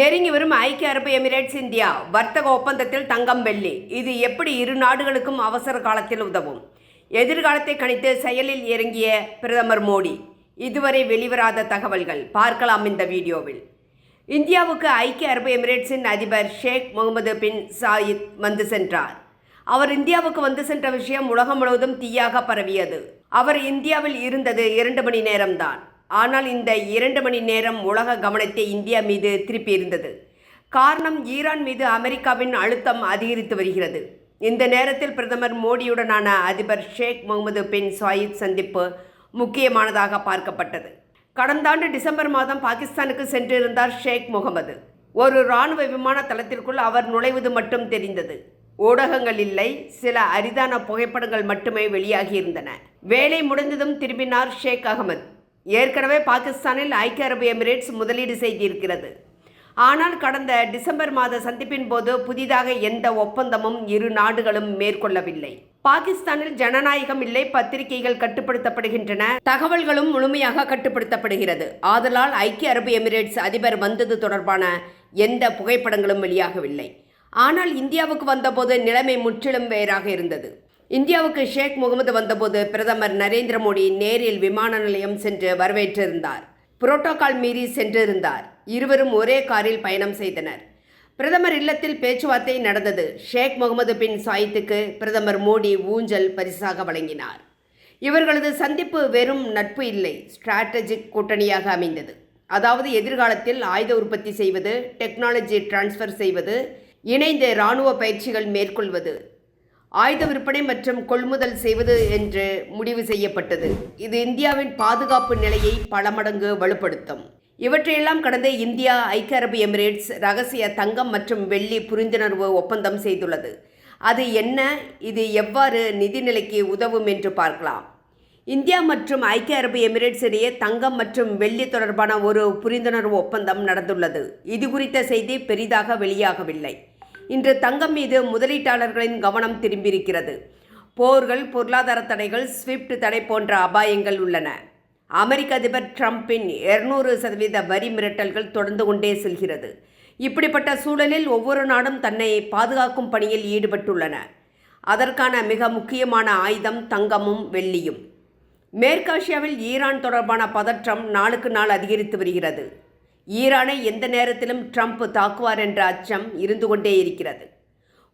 நெருங்கி வரும் ஐக்கிய அரபு எமிரேட்ஸ் இந்தியா வர்த்தக ஒப்பந்தத்தில் தங்கம் வெள்ளி. இது எப்படி இரு நாடுகளுக்கும் அவசர காலத்தில் உதவும்? எதிர்காலத்தை கணித்து செயலில் இறங்கிய பிரதமர் மோடி இதுவரை வெளிவராத தகவல்கள். பார்க்கலாம் இந்த வீடியோவில். இந்தியாவுக்கு ஐக்கிய அரபு எமிரேட்ஸின் அதிபர் ஷேக் முகமது பின் சாயித் வந்து சென்றார். அவர் இந்தியாவுக்கு வந்து சென்ற விஷயம் உலகம் முழுவதும் தீயாக பரவியது. அவர் இந்தியாவில் இருந்தது இரண்டு மணி நேரம்தான். ஆனால் இந்த இரண்டு மணி நேரம் உலக கவனத்தை இந்தியா மீது திருப்பியிருந்தது. காரணம் ஈரான் மீது அமெரிக்காவின் அழுத்தம் அதிகரித்து வருகிறது. இந்த நேரத்தில் பிரதமர் மோடியுடனான அதிபர் ஷேக் முகமது பின் சாயித் சந்திப்பு முக்கியமானதாக பார்க்கப்பட்டது. கடந்த ஆண்டு டிசம்பர் மாதம் பாகிஸ்தானுக்கு சென்றிருந்தார் ஷேக் முகமது. ஒரு இராணுவ விமான தளத்திற்குள் அவர் நுழைவது மட்டும் தெரிந்தது. ஊடகங்கள் இல்லை சில அரிதான புகைப்படங்கள் மட்டுமே வெளியாகியிருந்தன. வேலை முடிந்ததும் திரும்பினார் ஷேக் அகமது. ஏற்கனவே பாகிஸ்தானில் ஐக்கிய அரபு எமிரேட்ஸ் முதலீடு செய்திருக்கிறது. ஆனால் கடந்த டிசம்பர் மாத சந்திப்பின் போது புதிதாக எந்த ஒப்பந்தமும் இரு நாடுகளும் மேற்கொள்ளவில்லை. பாகிஸ்தானில் ஜனநாயகம் இல்லை பத்திரிகைகள் கட்டுப்படுத்தப்படுகின்றன தகவல்களும் முழுமையாக கட்டுப்படுத்தப்படுகிறது. ஆதலால் ஐக்கிய அரபு எமிரேட்ஸ் அதிபர் வந்தது தொடர்பான எந்த புகைப்படங்களும் வெளியாகவில்லை. ஆனால் இந்தியாவுக்கு வந்தபோது நிலைமை முற்றிலும் வேறாக இருந்தது. இந்தியாவுக்கு ஷேக் முகமது வந்தபோது பிரதமர் நரேந்திர மோடி நேரில் விமான நிலையம் சென்று வரவேற்றிருந்தார். புரோட்டோகால் மீறி சென்றிருந்தார். இருவரும் ஒரே காரில் பயணம் செய்தனர். பிரதமர் இல்லத்தில் பேச்சுவார்த்தை நடந்தது. ஷேக் முகமது பின் சாயித்துக்கு பிரதமர் மோடி ஊஞ்சல் பரிசாக வழங்கினார். இவர்களது சந்திப்பு வெறும் நட்பு இல்லை ஸ்ட்ராட்டஜிக் கூட்டணியாக அமைந்தது. அதாவது எதிர்காலத்தில் ஆயுத உற்பத்தி செய்வது டெக்னாலஜி டிரான்ஸ்ஃபர் செய்வது இணைந்த இராணுவ பயிற்சிகள் மேற்கொள்வது ஆயுத விற்பனை மற்றும் கொள்முதல் செய்வது என்று முடிவு செய்யப்பட்டது. இது இந்தியாவின் பாதுகாப்பு நிலையை பல மடங்கு வலுப்படுத்தும். இவற்றையெல்லாம் கடந்த இந்தியா ஐக்கிய அரபு எமிரேட்ஸ் ரகசிய தங்கம் மற்றும் வெள்ளி புரிந்துணர்வு ஒப்பந்தம் செய்துள்ளது. அது என்ன? இது எவ்வாறு நிதிநிலைக்கு உதவும் என்று பார்க்கலாம். இந்தியா மற்றும் ஐக்கிய அரபு எமிரேட்ஸ் இடையே தங்கம் மற்றும் வெள்ளி தொடர்பான ஒரு புரிந்துணர்வு ஒப்பந்தம் நடந்துள்ளது. இது குறித்த செய்தி பெரிதாக வெளியாகவில்லை. இன்று தங்கம் மீது முதலீட்டாளர்களின் கவனம் திரும்பியிருக்கிறது. போர்கள் பொருளாதார தடைகள் ஸ்விஃப்ட் தடை போன்ற அபாயங்கள் உள்ளன. அமெரிக்க அதிபர் ட்ரம்பின் இருநூறு சதவீத வரி மிரட்டல்கள் தொடர்ந்து கொண்டே செல்கிறது. இப்படிப்பட்ட சூழலில் ஒவ்வொரு நாடும் தன்னை பாதுகாக்கும் பணியில் ஈடுபட்டுள்ளன. அதற்கான மிக முக்கியமான ஆயுதம் தங்கமும் வெள்ளியும். மேற்காசியாவில் ஈரான் தொடர்பான பதற்றம் நாளுக்கு நாள் அதிகரித்து வருகிறது. ஈரானை எந்த நேரத்திலும் ட்ரம்ப் தாக்குவார் என்ற அச்சம் இருந்து கொண்டே இருக்கிறது.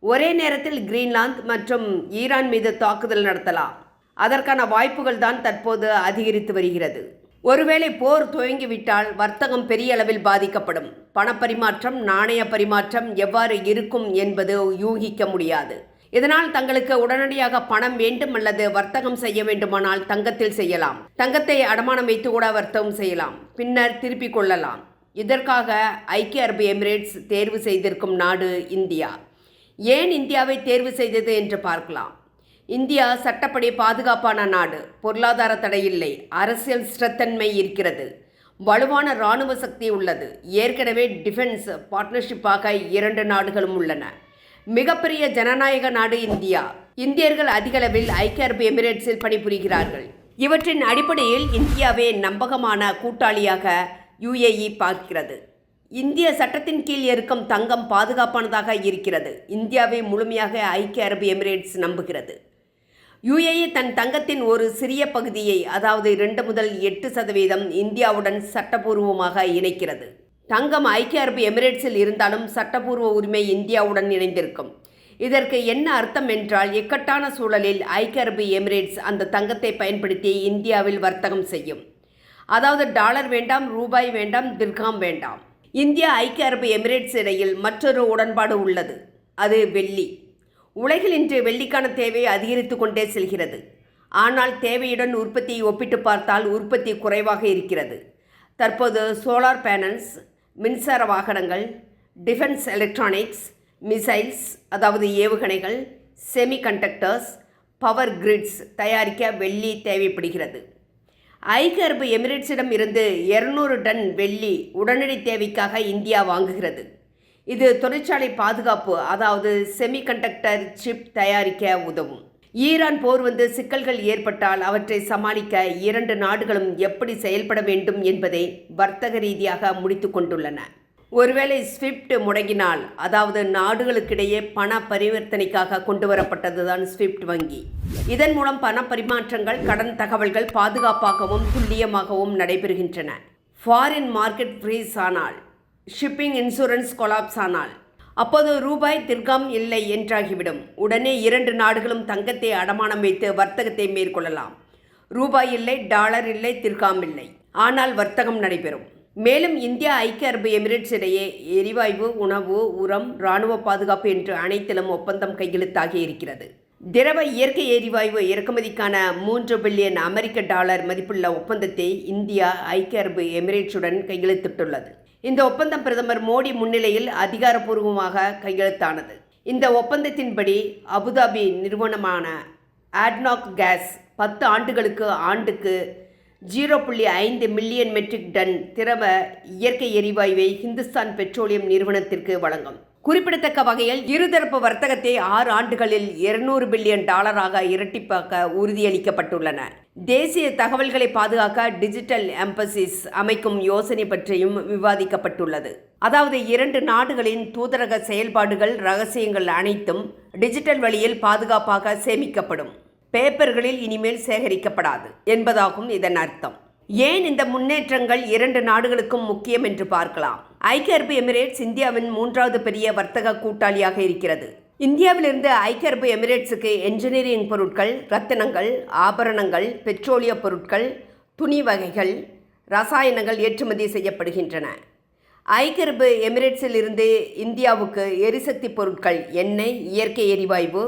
ஒரே நேரத்தில் கிரீன்லாந்து மற்றும் ஈரான் மீது தாக்குதல் நடத்தலாம். அதற்கான வாய்ப்புகள் தான் தற்போது அதிகரித்து வருகிறது. ஒருவேளை போர் துவங்கிவிட்டால் வர்த்தகம் பெரிய அளவில் பாதிக்கப்படும். பணப்பரிமாற்றம் நாணய பரிமாற்றம் எவ்வாறு இருக்கும் என்பது யூகிக்க முடியாது. இதனால் தங்களுக்கு உடனடியாக பணம் வேண்டும் அல்லது வர்த்தகம் செய்ய வேண்டுமானால் தங்கத்தில் செய்யலாம். தங்கத்தை அடமானம் வைத்து கூட வர்த்தகம் செய்யலாம். பின்னர் திருப்பிக் கொள்ளலாம். இதற்காக ஐக்கிய அரபு எமிரேட்ஸ் தேர்வு செய்திருக்கும் நாடு இந்தியா? ஏன் இந்தியாவை தேர்வு செய்தது என்று பார்க்கலாம். இந்தியா சட்டப்படி பாதுகாப்பான நாடு பொருளாதார இல்லை அரசியல் ஸ்திரத்தன்மை இருக்கிறது வலுவான இராணுவ சக்தி உள்ளது ஏற்கனவே டிஃபென்ஸ் பார்ட்னர்ஷிப்பாக இரண்டு நாடுகளும் உள்ளன. மிகப்பெரிய ஜனநாயக நாடு இந்தியா. இந்தியர்கள் அதிகளவில் ஐக்கிய அரபு எமிரேட்ஸில் பணிபுரிகிறார்கள். இவற்றின் அடிப்படையில் இந்தியாவே நம்பகமான கூட்டாளியாக யுஏஇ பார்க்கிறது. இந்திய சட்டத்தின் கீழ் இருக்கும் தங்கம் பாதுகாப்பானதாக இருக்கிறது. இந்தியாவை முழுமையாக ஐக்கிய அரபு எமிரேட்ஸ் நம்புகிறது. யுஏஇ தன் தங்கத்தின் ஒரு சிறிய பகுதியை அதாவது இரண்டு முதல் எட்டு சதவீதம் இந்தியாவுடன் சட்டபூர்வமாக இணைக்கிறது. தங்கம் ஐக்கிய அரபு எமிரேட்ஸில் இருந்தாலும் சட்டபூர்வ உரிமை இந்தியாவுடன் இணைந்திருக்கும். இதற்கு என்ன அர்த்தம் என்றால் இக்கட்டான சூழலில் ஐக்கிய அரபு எமிரேட்ஸ் அந்த தங்கத்தை பயன்படுத்தி இந்தியாவில் வர்த்தகம் செய்யும். அதாவது டாலர் வேண்டாம் ரூபாய் வேண்டாம் திர்காம் வேண்டாம். இந்தியா ஐக்கிய அரபு எமிரேட்ஸ் இடையில் மற்றொரு உடன்பாடு உள்ளது. அது வெள்ளி. உலகில் இன்று வெள்ளிக்கான தேவை அதிகரித்து கொண்டே செல்கிறது. ஆனால் தேவையுடன் உற்பத்தியை ஒப்பிட்டு பார்த்தால் உற்பத்தி குறைவாக இருக்கிறது. தற்போது சோலார் பேனல்ஸ் மின்சார வாகனங்கள் டிஃபென்ஸ் எலக்ட்ரானிக்ஸ் மிசைல்ஸ் அதாவது ஏவுகணைகள் செமிகண்டக்டர்ஸ் பவர் கிரிட்ஸ் தயாரிக்க வெள்ளி தேவைப்படுகிறது. ஐக்கிய அரபு எமிரேட்ஸிடம் இருந்து இருநூறு டன் வெள்ளி உடனடி தேவைக்காக இந்தியா வாங்குகிறது. இது தொழிற்சாலை பாதுகாப்பு அதாவது செமிகண்டக்டர் சிப் தயாரிக்க உதவும். ஈரான் போர் வந்து சிக்கல்கள் ஏற்பட்டால் அவற்றை சமாளிக்க இரண்டு நாடுகளும் எப்படி செயல்பட வேண்டும் என்பதை வர்த்தக ரீதியாக முடித்து கொண்டுள்ளன. ஒருவேளை ஸ்விஃப்ட் முடங்கினால் அதாவது நாடுகளுக்கிடையே பண பரிவர்த்தனைக்காக கொண்டு வரப்பட்டதுதான் ஸ்விஃப்ட் வங்கி. இதன் மூலம் பண பரிமாற்றங்கள் கடன் தகவல்கள் பாதுகாப்பாகவும் துல்லியமாகவும் நடைபெறுகின்றன. ஃபாரின் மார்க்கெட் ஃப்ரீஸ் ஆனால் ஷிப்பிங் இன்சூரன்ஸ் கொலாப்ஸ் ஆனால் அப்போது ரூபாய் திர்கம் இல்லை என்றாகிவிடும். உடனே இரண்டு நாடுகளும் தங்கத்தை அடமானம் வைத்து வர்த்தகத்தை மேற்கொள்ளலாம். ரூபாய் இல்லை டாலர் இல்லை திர்காம் இல்லை. ஆனால் வர்த்தகம் நடைபெறும். மேலும் இந்தியா ஐக்கிய அரபு எமிரேட்ஸ் இடையே எரிவாயு உணவு உரம் இராணுவ பாதுகாப்பு என்று அனைத்திலும் ஒப்பந்தம் கையெழுத்தாகி இருக்கிறது. திரவ இயற்கை எரிவாயு இறக்குமதிக்கான மூன்று பில்லியன் அமெரிக்க டாலர் மதிப்புள்ள ஒப்பந்தத்தை இந்தியா ஐக்கிய அரபு எமிரேட்ஸுடன் கையெழுத்திட்டுள்ளது. இந்த ஒப்பந்தம் பிரதமர் மோடி முன்னிலையில் அதிகாரப்பூர்வமாக கையெழுத்தானது. இந்த ஒப்பந்தத்தின்படி அபுதாபி நிறுவனமான ஆட்னாக் கேஸ் பத்து ஆண்டுகளுக்கு ஆண்டுக்கு ஜீரோ புள்ளி ஐந்து மில்லியன் மெட்ரிக் டன் திரவ இயற்கை எரிவாயுவை ஹிந்துஸ்தான் பெட்ரோலியம் நிறுவனத்திற்கு வழங்கும். குறிப்பிடத்தக்க வகையில் இருதரப்பு வர்த்தகத்தை ஆறு ஆண்டுகளில் இருநூறு பில்லியன் டாலராக இரட்டிப்பாக்க உறுதியளிக்கப்பட்டுள்ளன. தேசிய தகவல்களை பாதுகாக்க டிஜிட்டல் எம்பசிஸ் அமைக்கும் யோசனை பற்றியும் விவாதிக்கப்பட்டுள்ளது. அதாவது இரண்டு நாடுகளின் தூதரக செயல்பாடுகள் ரகசியங்கள் அனைத்தும் டிஜிட்டல் வழியில் பாதுகாப்பாக சேமிக்கப்படும். பேப்பர்களில் இனிமேல் சேகரிக்கப்படாது என்பதாகும் இதன் அர்த்தம். ஏன் இந்த முன்னேற்றங்கள் இரண்டு நாடுகளுக்கும் முக்கியம் என்று பார்க்கலாம். ஐக்கிய அரபு எமிரேட்ஸ் இந்தியாவின் மூன்றாவது பெரிய வர்த்தக கூட்டாளியாக இருக்கிறது. இந்தியாவிலிருந்து ஐக்கிய அரபு எமிரேட்ஸுக்கு என்ஜினியரிங் பொருட்கள் ரத்தினங்கள் ஆபரணங்கள் பெட்ரோலிய பொருட்கள் துணி வகைகள் ரசாயனங்கள் ஏற்றுமதி செய்யப்படுகின்றன. ஐக்கிய அரபு எமிரேட்ஸில் இருந்து இந்தியாவுக்கு எரிசக்தி பொருட்கள் எண்ணெய் இயற்கை எரிவாயு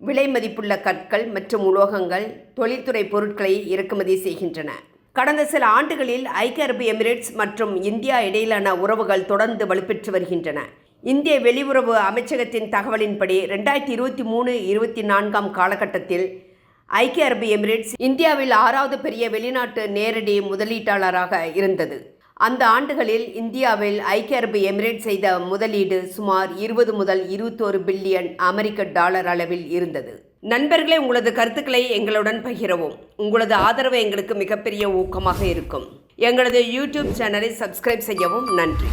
விலை மதிப்புள்ள கற்கள் மற்றும் உலோகங்கள் தொழில்துறை பொருட்களை இறக்குமதி செய்கின்றன. கடந்த சில ஆண்டுகளில் ஐக்கிய அரபு எமிரேட்ஸ் மற்றும் இந்தியா இடையிலான உறவுகள் தொடர்ந்து வலுப்பெற்று வருகின்றன. இந்திய வெளியுறவு அமைச்சகத்தின் தகவலின்படி ரெண்டாயிரத்தி இருபத்தி மூணு இருபத்தி நான்காம் காலகட்டத்தில் ஐக்கிய அரபு எமிரேட்ஸ் இந்தியாவில் ஆறாவது பெரிய வெளிநாட்டு நேரடி முதலீட்டாளராக இருந்தது. அந்த ஆண்டுகளில் இந்தியாவில் ஐக்கிய அரபு எமிரேட் செய்த முதலீடு சுமார் இருபது முதல் இருபத்தோரு பில்லியன் அமெரிக்க டாலர் அளவில் இருந்தது. நண்பர்களே உங்களது கருத்துக்களை எங்களுடன் பகிரவும். உங்களது ஆதரவு எங்களுக்கு மிகப்பெரிய ஊக்கமாக இருக்கும். எங்களது யூடியூப் சேனலை சப்ஸ்கிரைப் செய்யவும் நன்றி.